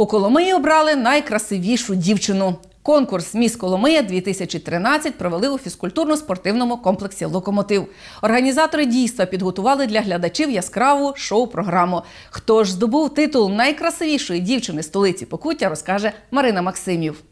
У Коломиї обрали найкрасивішу дівчину. Конкурс Міс Коломия 2013 провели у фізкультурно-спортивному комплексі Локомотив. Організатори дійства підготували для глядачів яскраву шоу-програму. Хто ж здобув титул найкрасивішої дівчини столиці Покуття, розкаже Марина Максимів.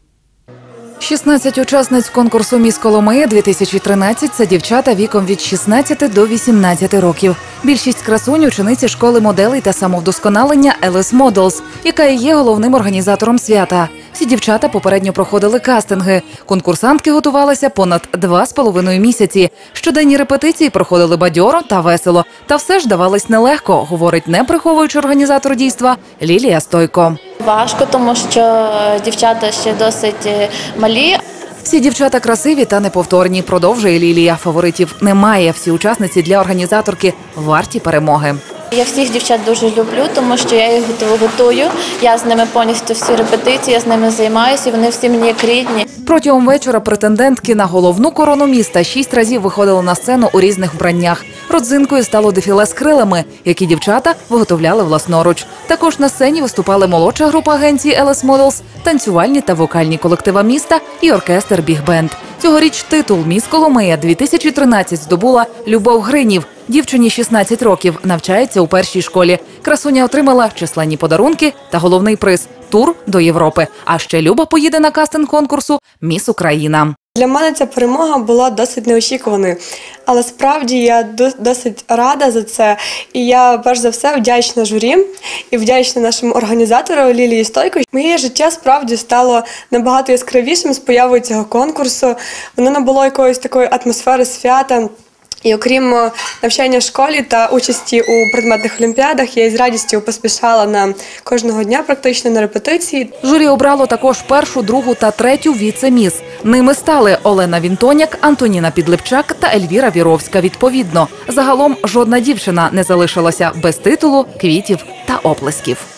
16 учасниць конкурсу Міс Коломия 2013 – це дівчата віком від 16 до 18 років. Більшість красунь – учениці школи моделей та самовдосконалення LS Models, яка і є головним організатором свята. Всі дівчата попередньо проходили кастинги. Конкурсантки готувалися понад два з половиною місяці. Щоденні репетиції проходили бадьоро та весело. Та все ж давались нелегко, говорить не приховуючи організатор дійства Лілія Стойко. Важко, тому що дівчата ще досить е, малі. Всі дівчата красиві та неповторні. Продовжує Лілія. Фаворитів немає. Всі учасниці для організаторки варті перемоги. Я всіх дівчат дуже люблю, тому що я їх готую. Я з ними повністю всі репетиції, я з ними займаюся, і вони всі мені як рідні. Протягом вечора претендентки на головну корону міста шість разів виходили на сцену у різних вбраннях. Родзинкою стало дефіле з крилами, які дівчата виготовляли власноруч. Також на сцені виступали молодша група агенції LS Models, танцювальні та вокальні колектива міста і оркестр Біг Бенд. Цьогоріч титул Міс Коломия 2013 здобула Любов Гринів. Дівчині 16 років, навчається у першій школі. Красуня отримала численні подарунки та головний приз тур до Європи. А ще Люба поїде на кастинг конкурсу Міс Україна. Для мене ця перемога була досить неочікуваною, але справді я досить рада за це. І я перш за все вдячна журі і вдячна нашому організатору Лілії Стойко. Моє життя справді стало набагато яскравішим з появою цього конкурсу. Воно набуло якоїсь такої атмосфери свята. І окрім е, навчання в школі та участі у предметних олімпіадах, я із радістю поспішала на кожного дня практично на репетиції. Журі обрало також першу, другу та третю віце-міс. Ними стали Олена Вінтоняк, Антоніна Підлипчак та Ельвіра Віровська. Відповідно, загалом жодна дівчина не залишилася без титулу, квітів та оплесків.